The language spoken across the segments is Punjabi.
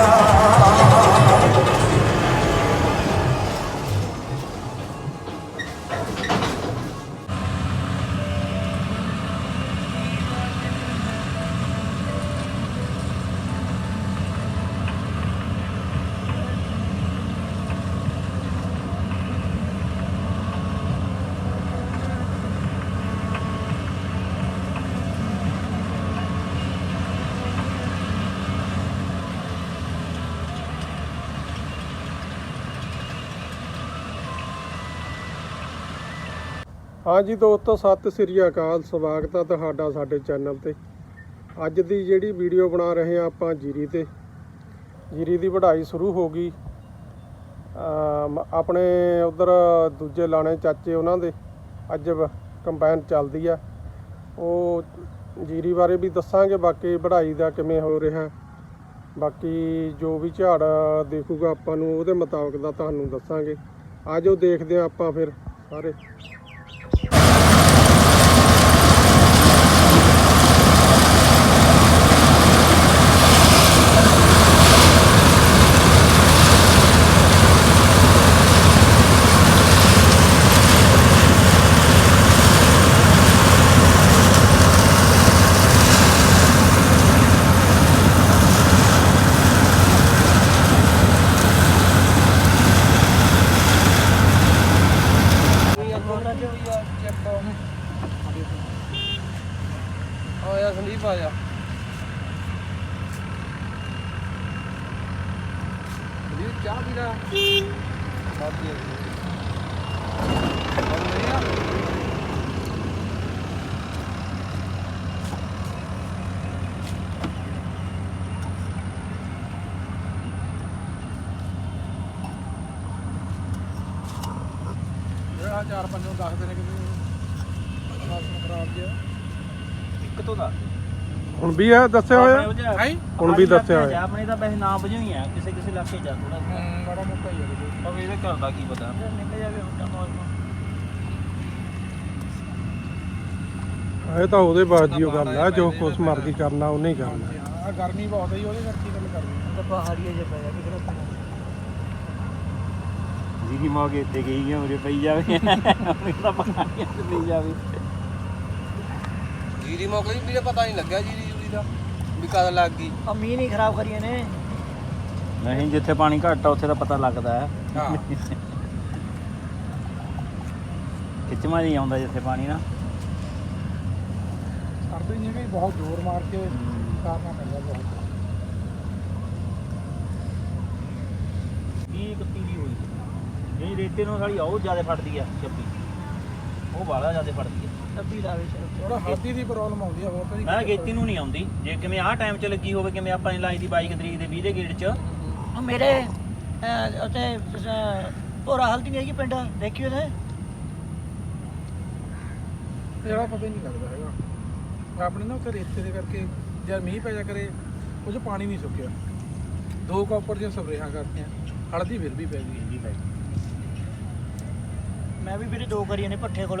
love. ਹਾਂਜੀ ਦੋਸਤੋ, ਸਤਿ ਸ੍ਰੀ ਅਕਾਲ, ਸਵਾਗਤ ਹੈ ਤੁਹਾਡਾ ਸਾਡੇ ਚੈਨਲ ਤੇ। ਅੱਜ ਦੀ ਜਿਹੜੀ ਵੀਡੀਓ ਬਣਾ ਰਹੇ ਆ ਆਪਾਂ ਜੀਰੀ ਤੇ। ਜੀਰੀ ਦੀ ਵਢਾਈ ਸ਼ੁਰੂ ਹੋ ਗਈ। ਅਮ, ਆਪਣੇ ਉਧਰ ਦੂਜੇ ਲਾਣੇ ਚਾਚੇ ਉਹਨਾਂ ਦੇ, ਅੱਜ ਵ- ਕੰਬਾਈਨ ਚੱਲਦੀ ਆ। ਉਹ ਜੀਰੀ ਬਾਰੇ ਵੀ ਦੱਸਾਂਗੇ, ਬਾਕੀ ਵਢਾਈ ਦਾ ਕਿਵੇਂ ਹੋ ਰਿਹਾ। ਬਾਕੀ ਜੋ ਵੀ ਝਾੜ ਦੇਖੂਗਾ ਆਪਾਂ ਨੂੰ, ਉਹਦੇ ਮੁਤਾਬਕ ਦਾ ਤੁਹਾਨੂੰ ਦੱਸਾਂਗੇ। ਆਜੋ ਦੇਖਦੇ ਆ ਆਪਾਂ ਫਿਰ ਸਾਰੇ। ਸੰਦੀਪ ਚਾਹ ਪੀਣਾ ਜਿਹੜਾ ਚਾਰ ਪੰਜ ਦੱਸਦੇ ਨੇ ਕਿ ਮੌਸਮ ਖਰਾਬ ਜਿਹਾ। ਇੱਕ ਤੋਂ ਦੱਸ। ਹੁਣ ਵੀ ਆ ਦੱਸਿਆ ਹੋਇਆ? ਹੈ? ਹੁਣ ਵੀ ਦੱਸਿਆ ਹੋਇਆ। ਆਪਣੇ ਤਾਂ ਵੈਸੇ ਨਾ ਬੁਝੀ ਆ ਕਿਸੇ ਕਿਸੇ ਇਲਾਕੇ ਚ ਥੋੜਾ ਬੜਾ ਮੋਟਾ ਹੀ ਹੈ ਪਰ ਇਹਦੇ ਘਰ ਦਾ ਕੀ ਪਤਾ? ਨਿਕਲ ਜਾਵੇ ਹੁਣ ਤਾਂ ਮੌਸਮ ਇਹ ਤਾਂ ਉਹਦੇ ਬਾਅਦ ਦੀ ਉਹ ਗੱਲ ਆ ਜੋ ਕੁਛ ਮਰਜ਼ੀ ਕਰਨਾ ਉਹਨੇ ਹੀ ਕਰਨਾ। ਆ ਗਰਮੀ ਬਹੁਤ ਹੈ ਜੀ, ਉਹਦੇ ਕਰਕੇ ਗੱਲ ਕਰਨੀ ਤਾਂ ਪਹਾੜੀਏ ਜੇ ਪਿਆ ਕਿਧਰ ਜੀਰੀ ਮੋਗੇ ਤੇ ਗਈ ਹੈ ਉਰੇ ਪਈ ਜਾਵੇ। ਹੁਣ ਤਾਂ ਪਹਾੜੀਆਂ ਤੇ ਪਈ ਜਾਵੇ। ਜੀਰੀ ਮੌਕੇ ਦੀ ਵੀਰੇ ਪਤਾ ਨਹੀਂ ਲੱਗਿਆ ਜੀਰੀ ਦਾ ਵੀ ਕਦ ਲੱਗ ਗਈ? ਆ ਮੀਂਹ ਨਹੀਂ ਖਰਾਬ ਕਰੀਏ ਨੇ। ਨਹੀਂ ਜਿੱਥੇ ਪਾਣੀ ਘੱਟ ਆ ਉੱਥੇ ਤਾਂ ਪਤਾ ਲੱਗਦਾ ਹੈ। ਹਾਂ। ਖਿੱਚਵਾਂ ਨਹੀਂ ਆਉਂਦਾ ਜਿੱਥੇ ਪਾਣੀ ਨਾ। ਕਰਦੇ ਨਹੀਂ ਹੈਗੇ ਬਹੁਤ ਜ਼ੋਰ ਮਾਰ ਕੇ ਕਰਨਾ ਪੈਂਦਾ ਬਹੁਤ। 20 31 ਦੀ ਹੋਈ। ਜਿਹੜੀ ਰੇਤੇ ਨੂੰ ਸਾਲੀ ਉਹ ਜ਼ਿਆਦਾ ਫੜਦੀ ਆ 26 ਉਹ ਬਾਲਾ ਜ਼ਿਆਦਾ ਫੜਦੀ ਆ। ਡੱਬੀ ਲਾਵੇ ਚਲੋ ਥੋੜਾ ਹਲਦੀ ਦੀ ਪ੍ਰੋਬਲਮ ਆਉਂਦੀ ਆ ਹੋਰ ਤਾਂ ਮੈਂ ਕਿਹਾ ਗੇਤੀ ਨੂੰ ਨਹੀਂ ਆਉਂਦੀ। ਜੇ ਕਿਵੇਂ ਆਹ ਟਾਈਮ 'ਚ ਲੱਗੀ ਹੋਵੇ ਕਿਵੇਂ ਆਪਾਂ ਨੇ ਲਾਈ ਦੀ 22 ਤਰੀਕ ਦੇ 20 ਦੇ ਗੇੜ 'ਚ। ਉਹ ਮੇਰੇ ਅਹ, ਉੱਥੇ ਅਹ, ਭੋਰਾ ਹਲਦੀ ਨਹੀਂ ਹੈਗੀ ਪਿੰਡ ਦੇਖੀ ਉਹਦੇ ਜਿਹੜਾ ਪਤਾ ਹੀ ਨਹੀਂ ਲੱਗਦਾ ਹੈਗਾ। ਆਪਣੇ ਨਾ ਉੱਥੇ ਰੇਤੇ ਦੇ ਕਰਕੇ ਜਦ ਮੀਂਹ ਪੈ ਜਾ ਕਰੇ ਉਹ 'ਚ ਪਾਣੀ ਨਹੀਂ ਸੁੱਕਿਆ। ਦੋ ਕਾਪਰ ਦੀਆਂ ਸਪਰੇਹਾਂ ਕਰਤੀਆਂ। ਹਲਦੀ ਫਿਰ ਵੀ ਪੈ ਗਈ। ਮੈਂ ਵੀ ਵੀਰੇ ਦੋ ਕਰੀਏ ਨੇ ਪੱਠੇ ਕੋਲ।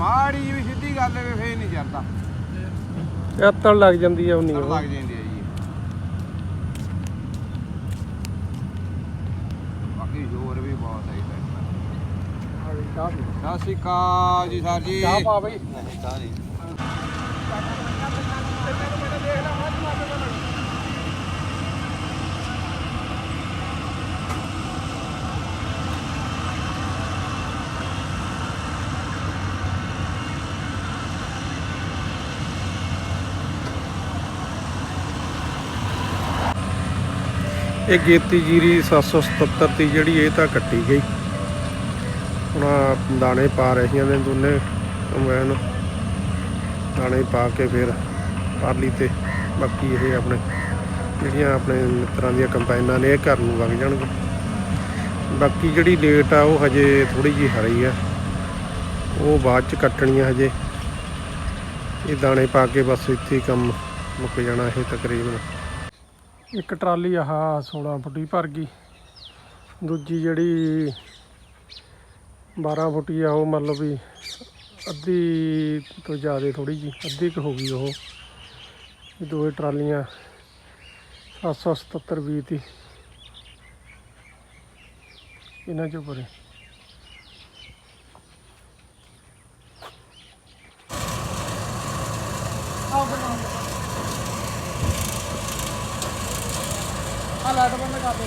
ਮਾੜੀ ਜਿਹੀ ਵੀ ਸਿੱਧੀ ਗੱਲ ਹੈ ਫੇਰ ਨਹੀਂ ਚੱਲਦਾ ਅੱਤਣ ਲੱਗ ਜਾਂਦੀ ਆ ਉਨੀ ਉਹ। ਲੱਗ ਜਾਂਦੀ ਹੈ ਜੀ। ਬਾਕੀ ਜ਼ੋਰ ਵੀ ਬਹੁਤ ਹੈ ਜੀ ਚਾਹ ਸਤਿ ਸ਼੍ਰੀ ਅਕਾਲ ਜੀ ਸਰ ਜੀ। ਚਾਹ ਪਾ ਬਈ। ਇਹ ਗੇਤੀ ਜੀਰੀ 777 ਦੀ ਜਿਹੜੀ ਇਹ ਤਾਂ ਕੱਟੀ ਗਈ। ਹੁਣ ਦਾਣੇ ਪਾ ਰਹੀਆਂ ਨੇ ਦੋਨੇ ਕੰਬਾਈਨ ਦਾਣੇ ਪਾ ਕੇ ਫਿਰ ਪਾਲੀ ਤੇ ਬਾਕੀ ਇਹ ਆਪਣੇ ਜਿਹੜੀਆਂ ਆਪਣੇ ਮਿੱਤਰਾਂ ਦੀਆਂ ਕੰਬਾਈਨਾਂ ਨੇ, ਇਹ ਘਰ ਨੂੰ ਵਗ ਜਾਣਗੇ। ਬਾਕੀ ਜਿਹੜੀ ਲੇਟ ਆ, ਉਹ ਹਜੇ ਥੋੜੀ ਜਿਹੀ ਹਰੀ ਆ। ਉਹ ਬਾਅਦ ਚ ਕੱਟਣੀ ਆ ਹਜੇ। ਇਹ ਦਾਣੇ ਪਾ ਕੇ ਬਸ ਇੱਥੇ ਹੀ ਕੰਮ ਮੁੱਕ ਜਾਣਾ ਇਹ ਤਕਰੀਬਨ। ਇੱਕ ਟਰਾਲੀ ਆਹ 16 ਫੁੱਟੀ ਭਰ ਗਈ। ਦੂਜੀ ਜਿਹੜੀ 12 ਫੁੱਟੀ ਆ, ਉਹ ਮੰਨ ਲਓ ਵੀ ਅੱਧੀ ਤੋਂ ਜ਼ਿਆਦਾ ਥੋੜੀ ਜੀ, ਅੱਧੀ ਕੁ ਹੋ ਗਈ ਉਹ। ਇਹ ਦੋਏ ਟਰਾਲੀਆਂ 777 ਵੀਹ ਦੀ ਇਹਨਾਂ ਚੋਂ ਭਰੇ ਆ ਲਾਈਟ ਬੰਦ ਕਰ ਦੇ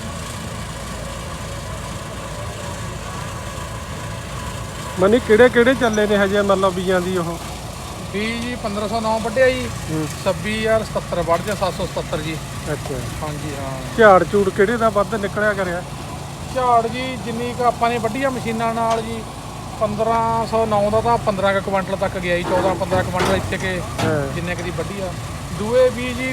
ਮਨੀ ਕਿਹੜੇ ਕਿਹੜੇ ਚੱਲੇ ਨੇ ਹਜੇ ਮਤਲਬ ਬੀਜਾਂ ਦੀ ਉਹ? ਵੀ ਜੀ 1509 ਵੱਢਿਆ ਜੀ। ਹੂੰ। 26077 ਵੱਢ ਜਾ 777 ਜੀ। ਅੱਛਾ। ਹਾਂਜੀ ਹਾਂ। ਝਾੜ ਝੂੜ ਕਿਹੜੇ ਦਾ ਵੱਧ ਨਿਕਲਿਆ ਕਰਿਆ? ਝਾੜ ਜੀ ਜਿੰਨੀ ਕ ਆਪਾਂ ਨੇ ਵੱਢੀਆਂ ਮਸ਼ੀਨਾਂ ਨਾਲ ਜੀ 1509 ਦਾ ਤਾਂ 15 ਕੁ ਕੁਇੰਟਲ ਤੱਕ ਗਿਆ ਜੀ 14 15 ਕੁਇੰਟਲ ਇੱਥੇ ਕੇ ਹਾਂ। ਜਿੰਨੇ ਕੁ ਦੀ ਵੱਢੀ ਆ ਦੂਏ ਵੀ ਜੀ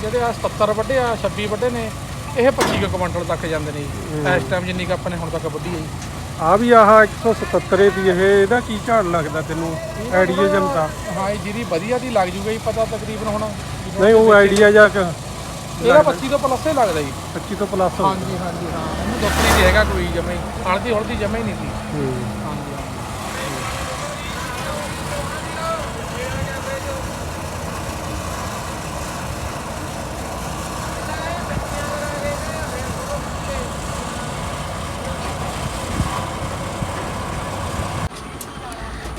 ਜਿਹੜੇ ਆ 77 ਵੱਢੇ ਆ 26 ਵੱਢੇ ਨੇ ਇਹ 25 ਕੁ ਕੁਇੰਟਲ ਤੱਕ ਜਾਂਦੇ ਨੇ ਜੀ। ਇਸ ਟਾਈਮ ਜਿੰਨੀ ਕ ਆਪਾਂ ਨੇ ਹੁਣ ਤੱਕ ਵੱਢੀ ਹੈ ਜੀ। ਆ ਵੀ ਆਹ 177 ਦੀ ਇਹ ਇਹਦਾ ਕੀ ਝਾੜ ਲੱਗਦਾ ਤੈਨੂੰ? ਆਈਡੀਆ ਜਮਤਾ ਹਾਂ ਇਹ ਜਿਹੜੀ ਵਧੀਆ ਦੀ ਲੱਗ ਜੂਗਾ ਜੀ ਪਤਾ ਤਕਰੀਬਨ ਹੁਣ ਨਹੀਂ ਉਹ ਆਈਡੀਆ ਜਾਂ ਕਿ ਇਹਦਾ 25 ਤੋਂ ਪਲੱਸ ਹੀ ਲੱਗਦਾ ਜੀ। 25 ਤੋਂ ਪਲੱਸ ਹਾਂਜੀ ਹਾਂਜੀ ਹਾਂ। ਉਹਨੂੰ ਦੁੱਖ ਨਹੀਂ ਹੈਗਾ ਕੋਈ ਜਮੇ ਹਲਦੀ ਹਲਦੀ ਜਮੇ ਹੀ ਨਹੀਂ ਸੀ ਹੂੰ। ਹਾਂਜੀ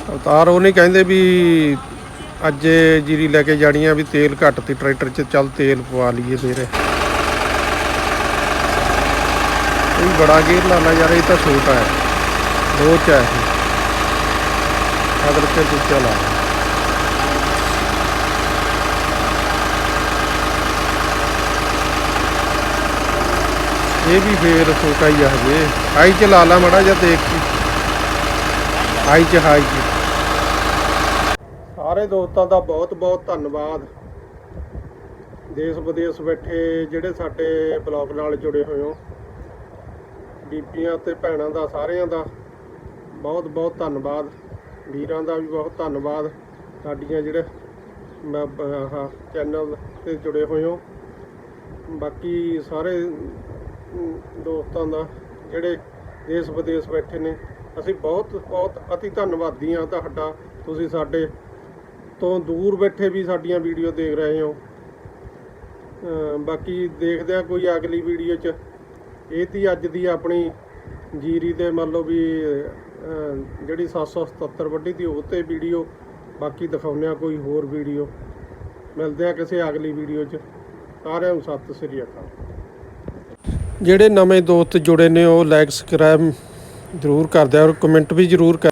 ਹਾਂ ਅਵਤਾਰ ਉਹ ਨਹੀਂ ਕਹਿੰਦੇ ਵੀ ਅੱਜ ਜੀਰੀ ਲੈ ਕੇ ਜਾਣੀ ਆ ਵੀ ਤੇਲ ਘੱਟ ਤੇ ਟਰੈਕਟਰ 'ਚ ਚੱਲ ਤੇਲ ਪਵਾ ਲਈਏ ਫੇਰ। ਇਹ ਵੀ ਬੜਾ ਗੇਰ ਲਾ ਲਾ ਯਾਰ, ਇਹ ਤਾਂ ਛੋਟਾ ਹੈ। ਦੋ ਚ ਹੈ ਇਹ। ਅਦਰ ਦੂਜਾ ਲਾ ਇਹ ਵੀ ਫੇਰ ਛੋਟਾ ਹੀ ਆ ਹਜੇ। ਹਾਈ ਚ ਲਾ ਲਾ ਮੜਾ ਜਾਂ ਦੇਖ। ਕੇ ਹਾਈ ਚ ਹਾਈ ਚ। ਸਾਰੇ ਦੋਸਤਾਂ ਦਾ ਬਹੁਤ ਬਹੁਤ ਧੰਨਵਾਦ। ਦੇਸ਼ ਵਿਦੇਸ਼ ਬੈਠੇ ਜਿਹੜੇ ਸਾਡੇ ਬਲੌਗ ਨਾਲ ਜੁੜੇ ਹੋਏ ਹੋ, ਬੀਬੀਆਂ ਤੇ ਭੈਣਾਂ ਦਾ, ਸਾਰਿਆਂ ਦਾ ਬਹੁਤ ਬਹੁਤ ਧੰਨਵਾਦ। ਵੀਰਾਂ ਦਾ ਵੀ ਬਹੁਤ ਧੰਨਵਾਦ। ਸਾਡੀਆਂ ਜਿਹੜੇ ਮੈਂ ਆਹ ਚੈਨਲ ਤੇ ਜੁੜੇ ਹੋਏ ਹੋ। ਬਾਕੀ ਸਾਰੇ ਦੋਸਤਾਂ ਦਾ ਜਿਹੜੇ ਦੇਸ਼ ਵਿਦੇਸ਼ ਬੈਠੇ ਨੇ, ਅਸੀਂ ਬਹੁਤ ਬਹੁਤ ਅਤੀ ਧੰਨਵਾਦੀ ਹਾਂ ਤੁਹਾਡਾ। ਤੁਸੀਂ ਸਾਡੇ ਤੋਂ ਦੂਰ ਬੈਠੇ ਵੀ ਸਾਡੀਆਂ ਵੀਡੀਓ ਦੇਖ ਰਹੇ ਹੋ। ਬਾਕੀ ਦੇਖਦੇ ਆ ਕੋਈ ਅਗਲੀ ਵੀਡੀਓ 'ਚ। ਇਹ ਤੀ ਅੱਜ ਦੀ ਆਪਣੀ ਜੀਰੀ ਦੇ ਮੰਨ ਲਓ ਵੀ ਅਮ ਜਿਹੜੀ 777 ਵੱਡੀ ਤੀ, ਉਹ ਤੇ ਵੀਡੀਓ। ਬਾਕੀ ਦਿਖਾਉਂਦੇ ਆ ਕੋਈ ਹੋਰ ਵੀਡੀਓ। ਮਿਲਦੇ ਆ ਕਿਸੇ ਅਗਲੀ ਵੀਡੀਓ 'ਚ। ਸਾਰਿਆਂ ਨੂੰ ਸਤਿ ਸ੍ਰੀ ਅਕਾਲ। ਜਿਹੜੇ ਨਵੇਂ ਦੋਸਤ ਜੁੜੇ ਨੇ, ਉਹ ਲਾਈਕ ਸਬਸਕ੍ਰਾਈਬ ਜ਼ਰੂਰ ਕਰਦੇ ਦਿਆ ਔਰ ਕਮੈਂਟ ਵੀ ਜ਼ਰੂਰ ਕਰ